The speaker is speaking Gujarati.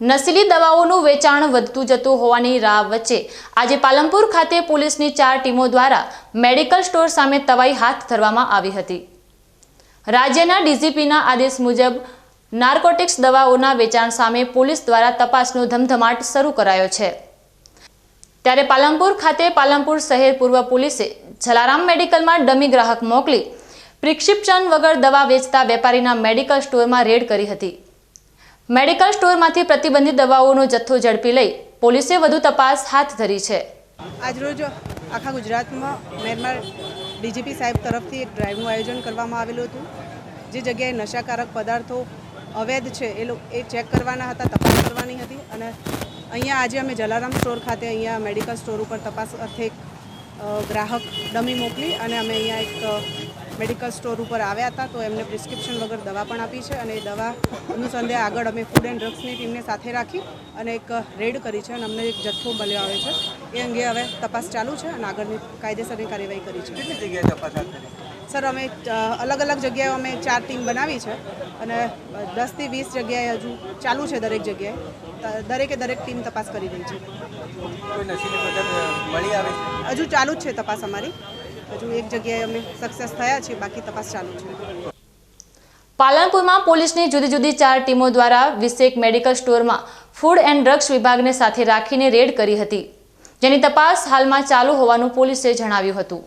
નશીલી દવાઓનું વેચાણ વધતું જતું હોવાની રાહ વચ્ચે આજે પાલનપુર ખાતે પોલીસની ચાર ટીમો દ્વારા મેડિકલ સ્ટોર સામે તવાઈ હાથ ધરવામાં આવી હતી. રાજ્યના ડીજીપીના આદેશ મુજબ નાર્કોટિક્સ દવાઓના વેચાણ સામે પોલીસ દ્વારા તપાસનો ધમધમાટ શરૂ કરાયો છે. ત્યારે પાલનપુર ખાતે પાલનપુર શહેર પૂર્વ પોલીસે જલારામ મેડિકલમાં ડમી ગ્રાહક મોકલી પ્રિસ્ક્રિપ્શન વગર દવા વેચતા વેપારીના મેડિકલ સ્ટોરમાં રેડ કરી હતી. મેડિકલ સ્ટોરમાંથી પ્રતિબંધિત દવાઓનો જથ્થો ઝડપી લઈ પોલીસે વધુ તપાસ હાથ ધરી છે. આજરોજ આખા ગુજરાતમાં મેરમાર ડીજીપી સાહેબ તરફથી એક ડ્રાઈવનું આયોજન કરવામાં આવેલું હતું. જે જગ્યાએ નશાકારક પદાર્થો અવૈધ છે એ લોકો એ ચેક કરવાના હતા, તપાસ કરવાની હતી અને અહીંયા આજે અમે જલારામ સ્ટોર ખાતે અહીંયા મેડિકલ સ્ટોર ઉપર તપાસ અર્થે એક ગ્રાહક ડમી મોકલી અને અમે અહીંયા એક મેડિકલ સ્ટોર ઉપર આવ્યા હતા તો એમને પ્રિસ્ક્રિપ્શન વગર દવા પણ આપી છે અને એ દવા અનુસંધે આગળ અમે ફૂડ એન્ડ ડ્રગ્સની ટીમને સાથે રાખી અને એક રેડ કરી છે અને અમને એક જથ્થો મળ્યો આવે છે. એ અંગે હવે તપાસ ચાલુ છે અને આગળની કાયદેસરની કાર્યવાહી કરી છે. કેટલી જગ્યાએ તપાસ સર અમે અલગ અલગ જગ્યાએ અમે ચાર ટીમ બનાવી છે અને દસથી વીસ જગ્યાએ હજુ ચાલુ છે દરેક જગ્યાએ. દરેકે દરેક ટીમ તપાસ કરી રહી છે? હજુ ચાલુ જ છે તપાસ અમારી. હજુ એક જગ્યાએ અમે સક્સેસ થયા છીએ, બાકી તપાસ ચાલુ છે. પાલનપુરમાં પોલીસની જુદી જુદી ચાર ટીમો દ્વારા વિશેક મેડિકલ સ્ટોરમાં ફૂડ એન્ડ ડ્રગ્સ વિભાગને સાથે રાખીને રેડ કરી હતી. જેની તપાસ હાલમાં ચાલુ હોવાનું પોલીસે જણાવ્યું હતું.